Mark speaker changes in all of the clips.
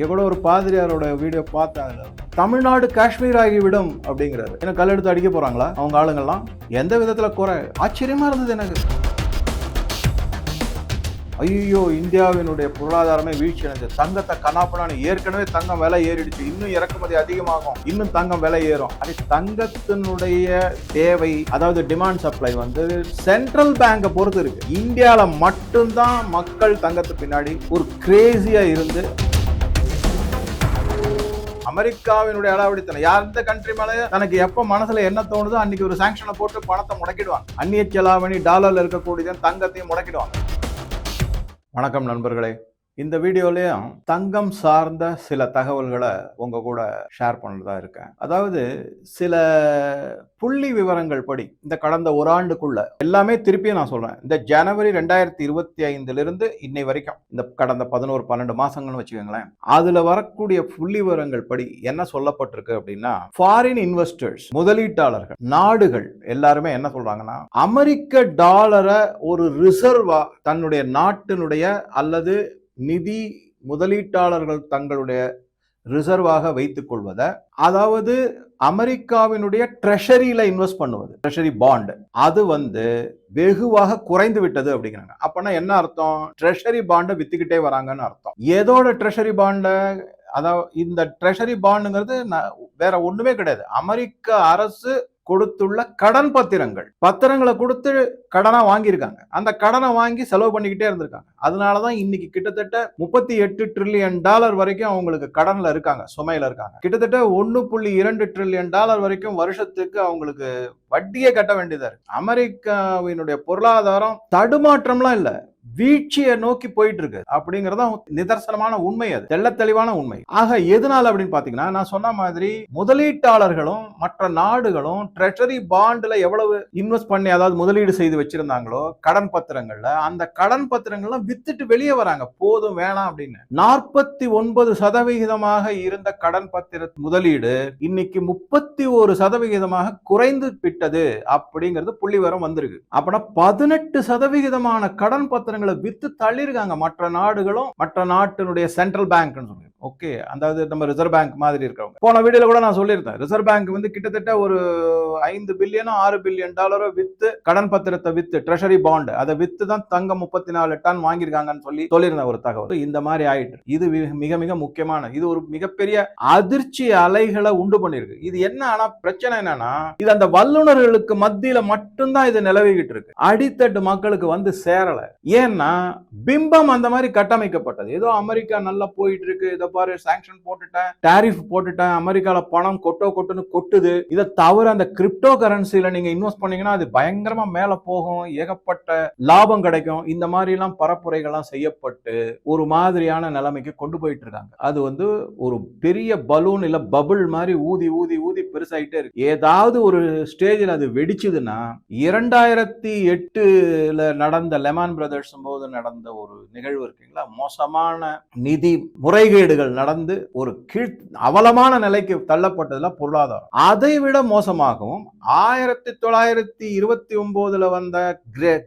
Speaker 1: இங்கே கூட ஒரு பாதிரியாரோட வீடியோ பார்த்தாங்க தமிழ்நாடு காஷ்மீர் ஆகிவிடும் அப்படிங்கிறாரு. என்ன கல்லெடுத்து அடிக்க போகிறாங்களா அவங்க ஆளுங்கெல்லாம்? எந்த விதத்தில் குறை? ஆச்சரியமா இருந்தது எனக்கு. ஐயோ இந்தியாவினுடைய பொருளாதாரமே வீழ்ச்சி அடைஞ்சது தங்கத்தை கனாப்பனான்னு ஏற்கனவே தங்கம் விலை ஏறிடுச்சு. இன்னும் இறக்குமதி அதிகமாகும். இன்னும் தங்கம் விலை ஏறும். அது தங்கத்தினுடைய தேவை அதாவது டிமாண்ட் சப்ளை வந்து சென்ட்ரல் பேங்கை பொறுத்து இருக்கு. இந்தியாவில் மட்டும்தான் மக்கள் தங்கத்து பின்னாடி ஒரு கிரேசியாக இருந்து அமெரிக்காவினுடைய அளவடித்தனம் யார் இந்த கண்ட்ரி மேலே தனக்கு எப்போ மனசுல என்ன தோணுதோ அன்னைக்கு ஒரு சாங்ஷனை போட்டு பணத்தை முடக்கிடுவாங்க. அந்நிய செலாவணி டாலர்ல இருக்கக்கூடியதையும் தங்கத்தையும் முடக்கிடுவாங்க. வணக்கம் நண்பர்களே. இந்த வீடியோலையும் தங்கம் சார்ந்த சில தகவல்களை உங்க கூட ஷேர் பண்ணதா இருக்கேன். அதாவது சில புள்ளி விவரங்கள் படி இந்த கடந்த ஒரு ஆண்டுக்குள்ள எல்லாமே திருப்பியும் நான் சொல்றேன். இந்த ஜனவரி ரெண்டாயிரத்தி இருபத்தி ஐந்துல இருந்து இன்னை வரைக்கும் இந்த கடந்த பதினோரு பன்னெண்டு மாசங்கள்னு வச்சுக்கோங்களேன் அதுல வரக்கூடிய புள்ளி விவரங்கள் படி என்ன சொல்லப்பட்டிருக்கு அப்படின்னா ஃபாரின் இன்வெஸ்டர்ஸ் முதலீட்டாளர்கள் நாடுகள் எல்லாருமே என்ன சொல்றாங்கன்னா அமெரிக்க டாலரை ஒரு ரிசர்வா தன்னுடைய நாட்டினுடைய அல்லது நிதி முதலீட்டாளர்கள் தங்களுடைய ரிசர்வாக வைத்துக் கொள்வதை அதாவது அமெரிக்காவினுடைய ட்ரெஷரியில இன்வெஸ்ட் பண்ணுவது ட்ரெஷரி பாண்ட். அது வந்து வெகுவாக குறைந்து விட்டது அப்படிங்கிறாங்க. அப்பனா என்ன அர்த்தம்? ட்ரெஷரி பாண்டை வித்துக்கிட்டே வராங்கன்னு அர்த்தம். ஏதோட ட்ரெஷரி பாண்டை? அதாவது இந்த ட்ரெஷரி பாண்டுங்கிறது ந- வேற ஒண்ணுமே கிடையாது. அமெரிக்க அரசு கொடுத்துள்ள கடன் பத்திரங்கள். பத்திரங்களை கொடுத்து கடனா வாங்கியிருக்காங்க. அந்த கடனை வாங்கி செலவு பண்ணிக்கிட்டே இருந்திருக்காங்க. அதனாலதான் இன்னைக்கு கிட்டத்தட்ட முப்பத்தி எட்டு ட்ரில்லியன் டாலர் வரைக்கும் அவங்களுக்கு கடன்ல இருக்காங்க. சுமையில இருக்காங்க. கிட்டத்தட்ட ஒன்னு புள்ளி இரண்டு ட்ரில்லியன் டாலர் வரைக்கும் வருஷத்துக்கு அவங்களுக்கு வட்டியே கட்ட வேண்டியதா இருக்கு. அமெரிக்காவினுடைய பொருளாதாரம் தடுமாற்றம்லாம் இல்லை. வீழ்ச்சியை நோக்கி போயிட்டு இருக்கு அப்படிங்கறத நிதர்சனமான உண்மை அது. தெள்ள தெளிவான உண்மை. ஆக எதனால அப்படின்னு பாத்தீங்கன்னா நான் சொன்ன மாதிரி முதலீட்டாளர்களும் மற்ற நாடுகளும் ட்ரெஷரி பாண்ட்ல எவ்வளவு இன்வெஸ்ட் பண்ணி அதாவது முதலீடு செய்து வச்சிருந்தாங்களோ கடன் பத்திரங்கள்ல அந்த கடன் பத்திரங்கள்லாம் வித்துட்டு வெளியே வராங்க. போதும் வேணாம் அப்படின்னு. நாற்பத்தி ஒன்பது சதவிகிதமாக இருந்த கடன் பத்திர முதலீடு இன்னைக்கு முப்பத்தி ஒரு சதவிகிதமாக குறைந்து விட்டது. அப்படிங்கிறது புள்ளிவரம் வந்திருக்கு. அப்பனா பதினெட்டு சதவிகிதமான கடன் பத்திரங்களை வித்து தள்ளிருக்காங்க மற்ற நாடுகளும் மற்ற நாட்டினுடைய சென்ட்ரல் பேங்க்னு சொல்லி ஓகே. அதாவது நம்ம ரிசர்வ் பேங்க் மாதிரி இருக்கிறவங்க போன வீடியோல கூட நான் சொல்லியிருந்தேன். ரிசர்வ் பேங்க் வந்து கிட்டத்தட்ட ஒரு ஐந்து பில்லியனோ ஆறு பில்லியன் டாலரோ வித்து கடன் பத்திரத்தை வித்து ட்ரெஷரி பாண்ட். அதை வித்து தான் தங்கம் முப்பத்தி நாலு டன் வாங்கியிருக்காங்கன்னு சொல்லி சொல்லியிருந்தேன் ஒரு தகவல். இந்த மாதிரி ஆயிட்டு. இது மிக மிக முக்கியமான இது ஒரு மிகப்பெரிய அதிர்ச்சி அலைகளை உண்டு பண்ணிருக்கு இது என்ன ஆனா பிரச்சனை என்னன்னா இது அந்த வல்லுநர்களுக்கு மத்தியில மட்டும்தான் இது நிலவிக்கிட்டு இருக்கு. அடித்தட்டு மக்களுக்கு வந்து சேரல. ஏன்னா பிம்பம் அந்த மாதிரி கட்டமைக்கப்பட்டது. ஏதோ அமெரிக்கா நல்லா போயிட்டு இருக்கு இதை பாரு சாங்ஷன் போட்டுட்டேன் டேரிஃப் போட்டுட்டேன் அமெரிக்கால பணம் கொட்டோ கொட்டுன்னு கொட்டுது. இதை தவிர அந்த கிரிப்டோ கரன்சியில நீங்க இன்வெஸ்ட் பண்ணீங்கன்னா அது பயங்கரமா மேல போகும் ஏகப்பட்ட லாபம் கிடைக்கும். இந்த மாதிரி எல்லாம் பரப்புரைகள்லாம் செய்யப்பட்டு ஒரு மாதிரியான நிலைமைக்கு கொண்டு போயிட்டு இருக்காங்க. அது வந்து ஒரு பெரிய பலூன் இல்ல பபுள் மாதிரி ஊதி ஊதி ஊதி பெருசாயிட்டே இருக்கு. ஏதாவது ஒரு ஸ்டேஜில் அது வெடிச்சதுன்னா இரண்டாயிரத்தி எட்டுல நடந்த லெமான் பிரதர்ஸ் போது நடந்த ஒரு நிகழ்வு இருக்குங்களா? மோசமான நிதி முறைகேடுகள் நடந்து ஒரு கீழ் அவலமான நிலைக்கு தள்ளப்பட்டதுல பொருளாதாரம். அதை விட மோசமாகவும் ஆயிரத்தி தொள்ளாயிரத்தி இருபத்தி ஒன்பதுல வந்த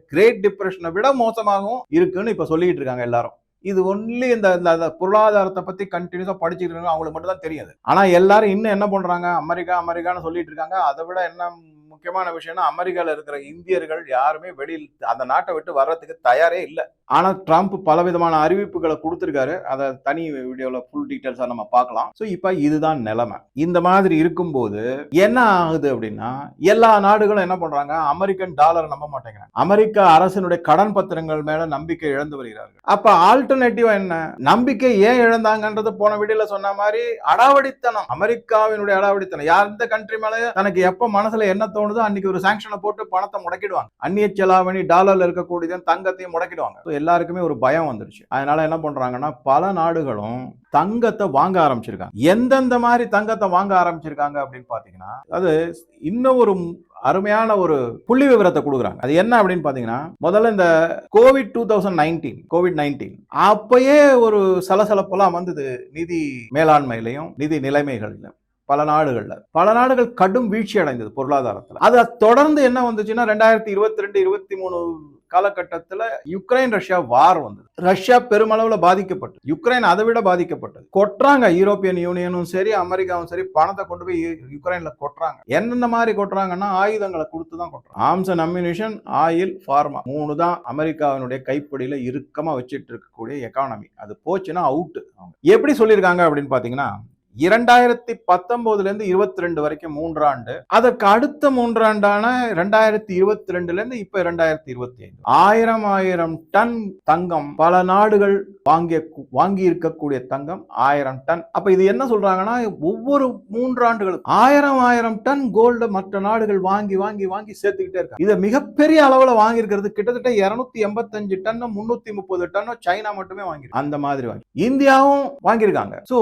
Speaker 1: கிரேட் டிப்ரெஷனை விட மோசமாகவும் இருக்குன்னு இப்ப சொல்லிட்டு இருக்காங்க எல்லாரும். இது ஒன்லி இந்த இந்த- இந்த பொருளாதாரத்தை பத்தி கண்டினியூஸா படிச்சுட்டு இருக்காங்க அவங்களுக்கு மட்டும் தான் தெரியாது. ஆனா எல்லாரும் இன்னும் என்ன பண்றாங்க? அமெரிக்கா அமெரிக்கான்னு சொல்லிட்டு இருக்காங்க. அதை விட என்ன முக்கியமான விஷயம்னா அமெரிக்கால இருக்கிற இந்தியர்கள் யாருமே வெளியில் அந்த நாட்டை விட்டு வர்றதுக்கு தயாரே இல்லை. ஆனா ட்ரம்ப் பலவிதமான அறிவிப்புகளை கொடுத்திருக்காரு. அதை தனி வீடியோல ஃபுல் டீட்டெயில்ஸா நம்ம பார்க்கலாம். ஸோ இப்போ இதுதான் நிலைமை. இந்த மாதிரி இருக்கும்போது என்ன ஆகுது அப்படின்னா எல்லா நாடுகளும் என்ன பண்றாங்க? அமெரிக்கன் டாலரை நம்ப மாட்டேங்கிறாங்க. அமெரிக்க அரசினுடைய கடன் பத்திரங்கள் மேல நம்பிக்கை இழந்து வருகிறார்கள். அப்ப ஆல்டர்னேட்டிவ் என்ன? நம்பிக்கை ஏன் இழந்தாங்கன்றது போன வீடியோல சொன்ன மாதிரி அடாவடித்தனம். அமெரிக்காவினுடைய அடாவடித்தனம். யார் இந்த கண்ட்ரி மேலே தனக்கு எப்ப மனசுல என்ன தோணுதோ அன்னைக்கு ஒரு சாங்ஷனை போட்டு பணத்தை முடக்கிடுவாங்க. அந்நிய செலாவணி டாலர்ல இருக்கக்கூடியதையும் தங்கத்தையும் முடக்கிடுவாங்க. எல்லாருக்குமே ஒரு பயம் வந்துருச்சு. அதனால என்ன பண்றாங்கன்னா பல நாடுகளும் தங்கத்தை வாங்க ஆரம்பிச்சிருக்காங்க. எந்தெந்த மாதிரி தங்கத்தை வாங்க ஆரம்பிச்சிருக்காங்க அப்படின்னு பாத்தீங்கன்னா அது இன்னும் ஒரு அருமையான ஒரு புள்ளி விவரத்தை கொடுக்குறாங்க. அது என்ன அப்படின்னு பார்த்தீங்கன்னா முதல்ல இந்த covid two thousand nineteen covid nineteen அப்பயே ஒரு சலசலப்பெல்லாம் வந்தது நிதி மேலாண்மையிலையும் நிதி நிலைமைகளிலும். பல நாடுகள்ல. பல நாடுகள் கடும் வீழ்ச்சி அடைந்தது பொருளாதாரத்துல. அதை தொடர்ந்து என்ன வந்துச்சுன்னா ரெண்டாயிரத்தி இருபத்தி ரெண்டு இருபத்தி மூணு காலகட்டத்துல யுக்ரைன் ரஷ்யா வார் வந்தது. ரஷ்யா பெருமளவுல பாதிக்கப்பட்டது யுக்ரைன் அதை விட பாதிக்கப்பட்டது. கொட்டுறாங்க யூரோப்பியன் யூனியனும் சரி அமெரிக்காவும் சரி பணத்தை கொண்டு போய் யுக்ரைன்ல கொட்டுறாங்க. என்னென்ன மாதிரி கொட்டுறாங்கன்னா ஆயுதங்களை கொடுத்து தான் கொட்டுறாங்க. Arms and ammunition oil pharma மூணு தான் அமெரிக்காவினுடைய கைப்பிடியில இறுக்கமா வச்சுட்டு இருக்கக்கூடிய எக்கானமி அது போச்சுன்னா அவுட் எப்படி சொல்லியிருக்காங்க அப்படின்னு பாத்தீங்கன்னா இரண்டாயிரத்தி பத்தொன்பதுல இருந்து இருபத்தி ரெண்டு வரைக்கும் மூன்றாண்டு. அதற்கு அடுத்த மூன்றாண்டான ரெண்டாயிரத்தி இருபத்தி ரெண்டுல இருந்து இப்ப ரெண்டாயிரத்தி இருபத்தி ஐந்து ஆயிரம் ஆயிரம் டன் தங்கம் பல நாடுகள் வாங்கிய வாங்கி இருக்கக்கூடிய தங்கம் ஆயிரம் டன். அப்ப இது என்ன சொல்றாங்கன்னா ஒவ்வொரு மூன்றாண்டுகளும் ஆயிரம் ஆயிரம் டன் கோல்டு மற்ற நாடுகள் வாங்கி வாங்கி வாங்கி சேர்த்துக்கிட்டே இருக்காங்க. இதை மிகப்பெரிய அளவுல வாங்கி இருக்கிறது கிட்டத்தட்ட இருநூத்தி எண்பத்தஞ்சு டன் முன்னூத்தி முப்பது டன் சைனா மட்டுமே வாங்கி அந்த மாதிரி வாங்கி இந்தியாவும் வாங்கியிருக்காங்க. சோ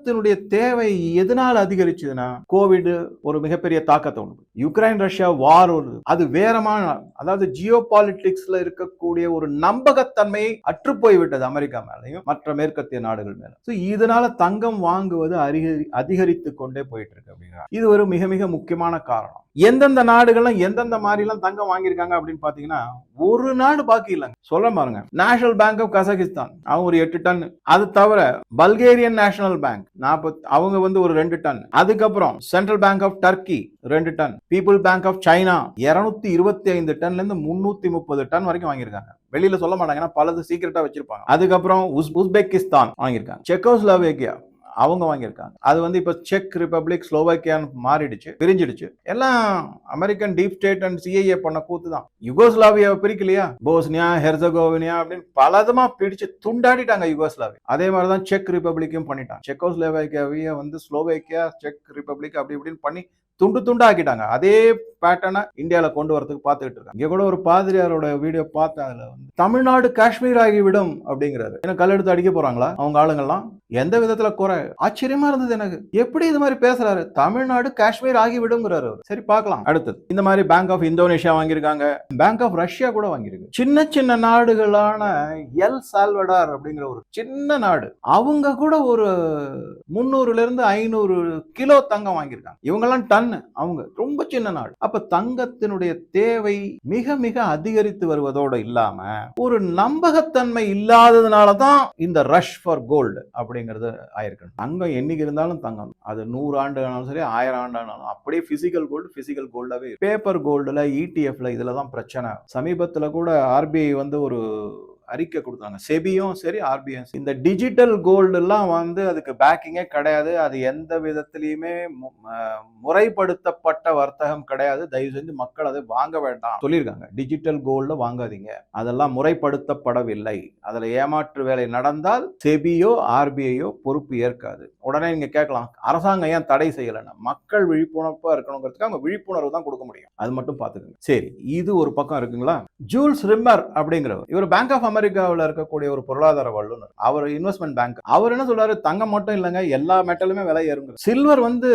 Speaker 1: தங்கத்தினுடைய தேவை எதனால் அதிகரிச்சதுன்னா கோவிட் ஒரு மிகப்பெரிய தாக்கத்தை உண்டு. யுக்ரைன் ரஷ்யா வார் ஒரு அது வேறமான அதாவது ஜியோ பாலிட்டிக்ஸ்ல இருக்கக்கூடிய ஒரு நம்பகத்தன்மையை அற்று போய்விட்டது அமெரிக்கா மேலையும் மற்ற மேற்கத்திய நாடுகள் மேல இதனால தங்கம் வாங்குவது அதிகரி அதிகரித்து கொண்டே போயிட்டு இருக்கு அப்படிங்கிறாங்க. இது ஒரு மிக மிக முக்கியமான காரணம். எந்தெந்த நாடுகள்லாம் எந்தெந்த மாதிரிலாம் தங்கம் வாங்கியிருக்காங்க அப்படின்னு பாத்தீங்கன்னா ஒரு நாடு பாக்கி இல்லைங்க. சொல்ல பாருங்க. நேஷனல் பேங்க் ஆஃப் கசகிஸ்தான் அவங்க ஒரு எட்டு டன். அது தவிர பல்கேரியன் நேஷனல் பேங்க் நாற்பத் அவங்க வந்து ஒரு ரெண்டு டன். அதுக்கப்புறம் சென்ட்ரல் பேங்க் ஆஃப் டர்க்கி ரெண்டு ton. People bank of China இருநூத்தி இருபத்தி ஐந்து டன்ல இருந்து முன்னூத்தி முப்பது டன் வரைக்கும் வாங்கியிருக்காங்க. வெளியில சொல்ல மாட்டாங்க ஏன்னா பலது சீக்கிரட்டா வச்சிருப்பாங்க. அதுக்கப்புறம் உஸ்- உஸ்பெகிஸ்தான் வாங்கியிருக்காங்க. செக்கோஸ்லோவேக்கியா அவங்க வாங்கியிருக்காங்க. அது வந்து இப்போ செக் ரிப்பப்ளிக் ஸ்லோவாக்கியான்னு மாறிடுச்சு பிரிஞ்சிடுச்சு. எல்லாம் American deep state and CIA பண்ண கூத்து தான். யுகோஸ்லாவியாவை பிரிக்கலையா? போஸ்னியா ஹெர்சகோவினியா அப்படின்னு பலதமா பிடிச்சு துண்டாடிட்டாங்க யுகோஸ்லாவியா. அதே மாதிரி தான் செக் ரிப்பப்ளிக்கும் பண்ணிட்டாங்க. செக்கோஸ்லோவேக்கியாவைய வந்து ஸ்லோவேக்கியா செக் ரிப்பப்ளிக் அப்படி இப்படின்னு பண்ணி துண்டு துண்டா ஆக்கிட்டாங்க. அதே பேட்டர்னை இந்தியாவில் கொண்டு வரதுக்கு பார்த்துக்கிட்டு இருக்காங்க. இங்கே கூட ஒரு பாதிரியாரோட வீடியோ பார்த்தேன் அதில் வந்து தமிழ்நாடு காஷ்மீர் ஆகிவிடும் அப்படிங்கிறாரு. என்ன கல்லெடுத்து அடிக்க போறாங்களா அவங்க ஆளுங்கள்லாம்? எந்த விதத்தில் குறை? ஆச்சரியமா இருந்தது எனக்கு. எப்படி இது மாதிரி பேசுறாரு? தமிழ்நாடு காஷ்மீர் ஆகிவிடுங்கிறாரு அவரு. சரி பார்க்கலாம். அடுத்தது. இந்த மாதிரி பேங்க் ஆஃப் இந்தோனேஷியா வாங்கியிருக்காங்க. பேங்க் ஆஃப் ரஷ்யா கூட வாங்கியிருக்கு. சின்ன சின்ன நாடுகளான எல் சால்வடார் அப்படிங்கிற ஒரு சின்ன நாடு. அவங்க கூட ஒரு முந்நூறுல இருந்து ஐநூறு கிலோ தங்கம் வாங்கியிருக்காங்க. இவங்கெல்லாம் டன் அவங்க ரொம்ப சின்ன நாடு அப்ப தங்கத்தினுடைய தேவை மிக மிக அதிகரித்து வருவதோடு இல்லாம ஒரு நம்பகத்தன்மை இல்லாததுனால தான் இந்த ரஷ் ஃபார் கோல்டு அப்படிங்கிறது ஆயிருக்கு தங்கம் என்னைக்கு இருந்தாலும் தங்கம். அது நூறு ஆண்டு ஆனாலும் சரி ஆயிரம் ஆண்டு ஆனாலும் அப்படியே பிசிக்கல் கோல்டு பிசிக்கல் கோல்டாவே பேப்பர் கோல்டுல இடிஎஃப்ல இதுல தான் பிரச்சனை. சமீபத்தில் கூட ஆர்பிஐ வந்து ஒரு அறிக்கை கொடுத்தாங்க. செபியும் சரி ஆர்பிஐயும் சரி. இந்த டிஜிட்டல் கோல்டுலாம் வந்து அதுக்கு பேக்கிங்கே கிடையாது. அது எந்த விதத்திலையுமே முறைப்படுத்தப்பட்ட வர்த்தகம் கிடையாது. தயவு செஞ்சு மக்கள் அதை வாங்க வேண்டாம். சொல்லியிருக்காங்க. டிஜிட்டல் கோல்டு வாங்காதீங்க. அதெல்லாம் முறைப்படுத்தப்படவில்லை. அதுல ஏமாற்று வேலை நடந்தால் செபியோ ஆர்பிஐயோ பொறுப்பு ஏற்காது. உடனே நீங்க கேட்கலாம் அரசாங்கம் ஏன் தடை செய்யலைன்னா? மக்கள் விழிப்புணர்வா இருக்கணுங்கிறதுக்கு அவங்க விழிப்புணர்வு தான் கொடுக்க முடியும். அது மட்டும் பார்த்துக்கோங்க. சரி இது ஒரு பக்கம் இருக்குங்களா? ஜூல்ஸ் ரிம்மர் அப்படிங்கிறவர். இவர் பேங்க் ஆஃப் அமெரிக்காவில் இருக்கக்கூடிய ஒரு பொருளாதார வல்லுநர் அவர் இன்வெஸ்ட்மெண்ட் பேங்க் அவர் என்ன சொல்றாரு? தங்கம் மட்டும் இல்லைங்க எல்லா மெட்டலுமே விலை ஏறுங்க சில்வர் வந்து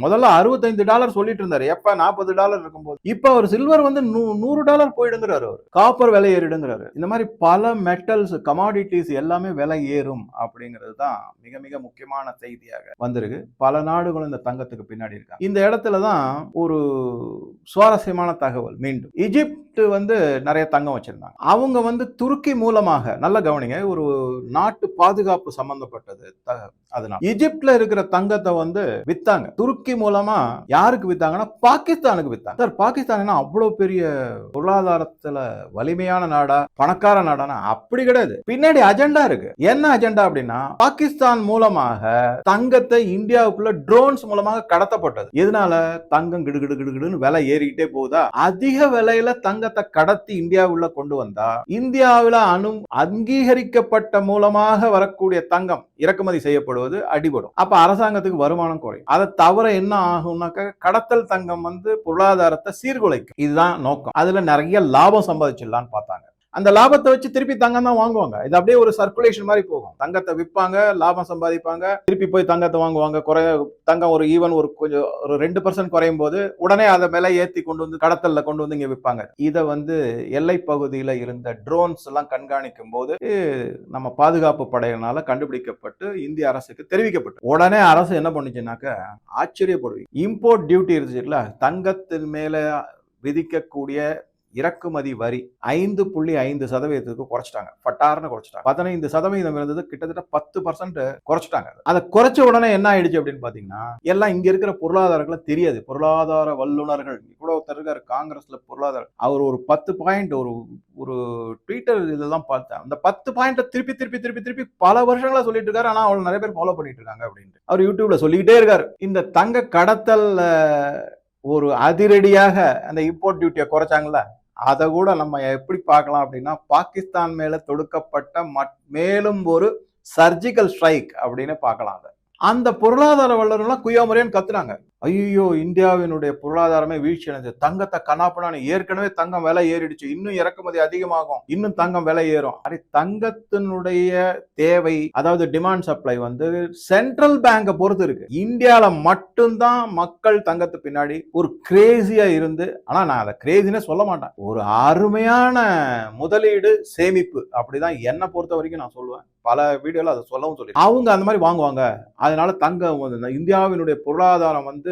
Speaker 1: முதல்ல அறுபத்தைந்து டாலர் சொல்லிட்டு இருந்தாரு. எப்ப? நாற்பது டாலர் இருக்கும்போது. இப்ப அவர் சில்வர் வந்து நூ- நூறு டாலர் போயிடுங்கிறாரு அவர். காப்பர் விலை ஏறிடுங்கிறாரு. இந்த மாதிரி பல மெட்டல்ஸ் கமாடிட்டிஸ் எல்லாமே விலை ஏறும் அப்படிங்கிறது தான் மிக மிக முக்கியமான செய்தியாக வந்திருக்கு. பல நாடுகளும் இந்த தங்கத்துக்கு பின்னாடி இருக்காங்க. இந்த இடத்துல தான் ஒரு சுவாரஸ்யமான தகவல் மீண்டும். எகிப்து வந்து நிறைய தங்கம் வச்சிருந்தாங்க. அவங்க வந்து துருக்கி மூலமாக நல்ல கவனிங்க ஒரு நாட்டு பாதுகாப்பு சம்பந்தப்பட்டது அதனால. எகிப்துல இருக்கிற தங்கத்தை வந்து வித்தாங்க. துருக்கி மூலமா யாருக்கு வித்தாங்கன்னா பாகிஸ்தானுக்கு வித்தாங்க. சார் பாகிஸ்தான் அவ்வளவு பெரிய பொருளாதாரத்துல வலிமையான நாடா பணக்கார நாடானா? அப்படி கிடையாது. பின்னாடி அஜெண்டா இருக்கு. என்ன அஜெண்டா அப்படின்னா பாகிஸ்தான் மூலமாக தங்கத்தை இந்தியாவுக்குள்ள ட்ரோன்ஸ் மூலமாக கடத்தப்பட்டது. எதனால? தங்கம் கிடுகிடு கிடுகிடுன்னு விலை ஏறிக்கிட்டே போகுதா? அதிக விலையில தங்கத்தை கடத்தி இந்தியாவுள்ள கொண்டு வந்தா இந்தியாவுல அணு அங்கீகரிக்கப்பட்ட மூலமாக வரக்கூடிய தங்கம் இறக்குமதி செய்யப்படுவது அடிபடும். அப்ப அரசாங்கத்துக்கு வருமானம் குறையும். அதை தவிர என்ன ஆகும்னாக்க கடத்தல் தங்கம் வந்து பொருளாதாரத்தை சீர்குலைக்கும். இதுதான் நோக்கம். அதுல நிறைய லாபம் சம்பாதிச்சிடலாம்னு பார்த்தாங்க. அந்த லாபத்தை வச்சு திருப்பி தங்கம் தான் வாங்குவாங்க. இது அப்படியே ஒரு சர்க்குலேஷன் மாதிரி போகும். தங்கத்தை விற்பாங்க லாபம் சம்பாதிப்பாங்க திருப்பி போய் தங்கத்தை வாங்குவாங்க. குறை தங்கம் ஒரு ஈவன் ஒரு கொஞ்சம் ஒரு ரெண்டு பர்சன்ட் குறையும் போது உடனே அதை விலை ஏற்றி கொண்டு வந்து கடத்தல்ல கொண்டு வந்து இங்கே விற்பாங்க இதை வந்து எல்லை பகுதியில் இருந்த ட்ரோன்ஸ் எல்லாம் கண்காணிக்கும் போது நம்ம பாதுகாப்பு படையினால கண்டுபிடிக்கப்பட்டு இந்திய அரசுக்கு தெரிவிக்கப்பட்டு. உடனே அரசு என்ன பண்ணுச்சுனாக்க ஆச்சரியப்படுவீங்க இம்போர்ட் டியூட்டி இருந்துச்சுல்ல தங்கத்தின் மேல விதிக்கக்கூடிய இறக்குமதி வரி ஐந்து புள்ளி ஐந்து சதவீதத்துக்கு குறைச்சிட்டாங்க. பட்டார்னு குறைச்சிட்டாங்க. பதினைந்து சதவீதம் இருந்தது கிட்டத்தட்ட பத்து பர்சன்ட் குறைச்சிட்டாங்க. அதை குறைச்ச உடனே என்ன ஆயிடுச்சு அப்படின்னு பாத்தீங்கன்னா எல்லாம் இங்க இருக்கிற பொருளாதாரங்களை தெரியாது. பொருளாதார வல்லுநர்கள் இவ்வளவு தருகார் காங்கிரஸ்ல பொருளாதார அவர் ஒரு பத்து பாயிண்ட் ஒரு ஒரு ட்விட்டர் இதெல்லாம் பார்த்தேன். அந்த பத்து பாயிண்ட்டை திருப்பி திருப்பி திருப்பி திருப்பி பல வருஷங்களா சொல்லிட்டு இருக்காரு. ஆனா அவள் நிறைய பேர் ஃபாலோ பண்ணிட்டு இருக்காங்க அப்படின்ட்டு. அவர் யூடியூப்ல சொல்லிக்கிட்டே இருக்காரு. இந்த தங்க கடத்தல் ஒரு அதிரடியாக அந்த இம்போர்ட் டியூட்டியை குறைச்சாங்களா அதை கூட நம்ம எப்படி பார்க்கலாம் அப்படின்னா பாகிஸ்தான் மேலே தொடுக்கப்பட்ட மட்- மேலும் ஒரு சர்ஜிக்கல் ஸ்ட்ரைக் அப்படின்னு பார்க்கலாம் அதை. அந்த பொருளாதார வல்லுநர்லாம் குய்யாமுறையான்னு கத்துனாங்க. ஐயோ இந்தியாவினுடைய பொருளாதாரமே வீழ்ச்சி அடைஞ்சது. தங்கத்தை கனாப்பனான்னு ஏற்கனவே தங்கம் விலை ஏறிடுச்சு. இன்னும் இறக்குமதி அதிகமாகும். இன்னும் தங்கம் விலை ஏறும். அது தங்கத்தினுடைய தேவை அதாவது டிமாண்ட் சப்ளை வந்து சென்ட்ரல் பேங்கை பொறுத்து இருக்கு. இந்தியால மட்டும்தான் மக்கள் தங்கத்து பின்னாடி ஒரு கிரேசியா இருந்து ஆனா நான் அதை கிரேசினே சொல்ல மாட்டேன். ஒரு அருமையான முதலீடு சேமிப்பு. அப்படிதான் என்னை பொறுத்த வரைக்கும் நான் சொல்லுவேன். பல வீடியோல அதை சொல்லவும் சொல்லி அவங்க அந்த மாதிரி வாங்குவாங்க. அதனால தங்கம் வந்து இந்தியாவினுடைய பொருளாதாரம் வந்து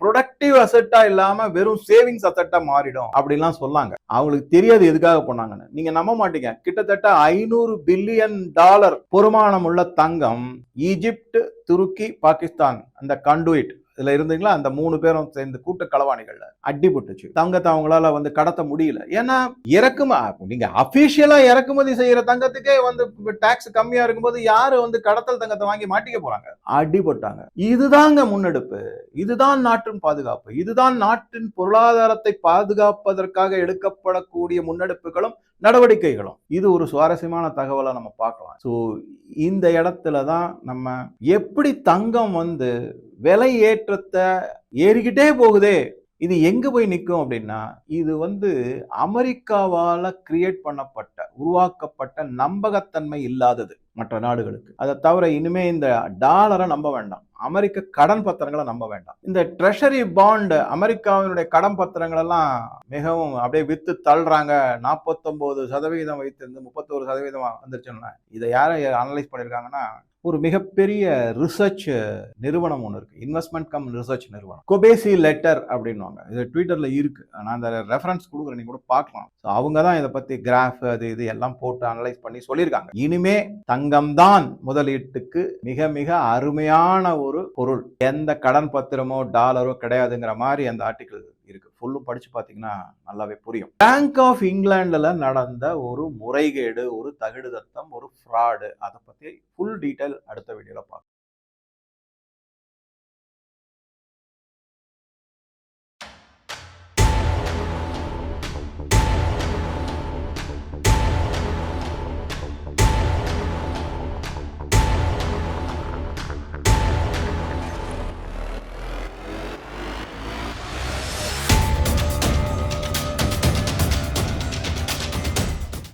Speaker 1: ப்ரொடக்டிவ் அசட்டா இல்லாம வெறும் சேவிங்ஸ் அசட்டா மாறிடும் அப்படின்லாம் சொன்னாங்க. அவங்களுக்கு தெரியாது எதுக்காக பண்ணாங்கன்னு நீங்க நம்ப மாட்டீங்க. கிட்டத்தட்ட ஐநூறு பில்லியன் டாலர் பொறுமானம் உள்ள தங்கம் ஈஜிப்ட் துருக்கி பாகிஸ்தான் அந்த கண்டுயிட் இதுல இருந்தீங்களா? அந்த மூணு பேரும் சேர்ந்து கூட்ட களவாணிகள்ல அடி போட்டுச்சு தங்கத்தை அவங்களால வந்து கடத்த முடியல. ஏன்னா இறக்கும நீங்க அபிஷியலா இறக்குமதி செய்யற தங்கத்துக்கே வந்து டாக்ஸ் கம்மியா இருக்கும்போது யாரு வந்து கடத்தல் தங்கத்தை வாங்கி மாட்டிக்க போறாங்க? அடிபட்டாங்க. இதுதாங்க முன்னெடுப்பு. இதுதான் நாட்டின் பாதுகாப்பு. இதுதான் நாட்டின் பொருளாதாரத்தை பாதுகாப்பதற்காக எடுக்கப்படக்கூடிய முன்னெடுப்புகளும் நடவடிக்கைகளும். இது ஒரு சுவாரஸ்யமான தகவலை நம்ம பார்க்கலாம். ஸோ இந்த இடத்துல தான் நம்ம எப்படி தங்கம் வந்து விலை ஏற்றத்தை ஏறிக்கிட்டே போகுதே. இது எங்க போய் நிற்கும் அப்படின்னா இது வந்து அமெரிக்காவால் கிரியேட் பண்ணப்பட்ட உருவாக்கப்பட்ட நம்பகத்தன்மை இல்லாதது மற்ற நாடுகளுக்கு. அதை தவிர இனிமே இந்த டாலரை நம்ப வேண்டாம். அமெரிக்க கடன் பத்திரங்களை நம்ப வேண்டாம். இந்த ட்ரெஷரி பாண்டு அமெரிக்காவினுடைய கடன் பத்திரங்கள் எல்லாம் மிகவும் அப்படியே வித்து தள்ளுறாங்க. நாற்பத்தொம்போது சதவீதம் வைத்திருந்து முப்பத்தோரு சதவீதம் வந்துருச்சுன்னா இதை யாரும் அனலைஸ் பண்ணியிருக்காங்கன்னா ஒரு மிகப்பெரிய ரிசர்ச் நிறுவனம் ஒன்று இருக்கு. இன்வெஸ்ட்மெண்ட் கம் ரிசர்ச் நிறுவனம். கொபேசி லெட்டர் அப்படின்வாங்க இது ட்விட்டரில் இருக்கு. நான் அந்த ரெஃபரன்ஸ் கொடுக்குறேன். நீங்க கூட பார்க்கலாம். ஸோ அவங்க தான் இதை பற்றி கிராஃப் அது இது எல்லாம் போட்டு அனலைஸ் பண்ணி சொல்லியிருக்காங்க. இனிமே தங்கம்தான் முதலீட்டுக்கு மிக மிக அருமையான ஒரு பொருள். எந்த கடன் பத்திரமோ டாலரோ கிடையாதுங்கிற மாதிரி அந்த ஆர்டிகிள் இருக்கு. ஃபுல்லும் படிச்சு பார்த்தீங்கன்னா நல்லாவே புரியும். பேங்க் ஆஃப் இங்கிலாண்டில் நடந்த ஒரு முறைகேடு ஒரு தகுடுதத்தம் ஒரு ஃப்ராடு அதை பற்றி ஃபுல் டீட்டெயில் அடுத்த வீடியோவில் பார்க்கலாம்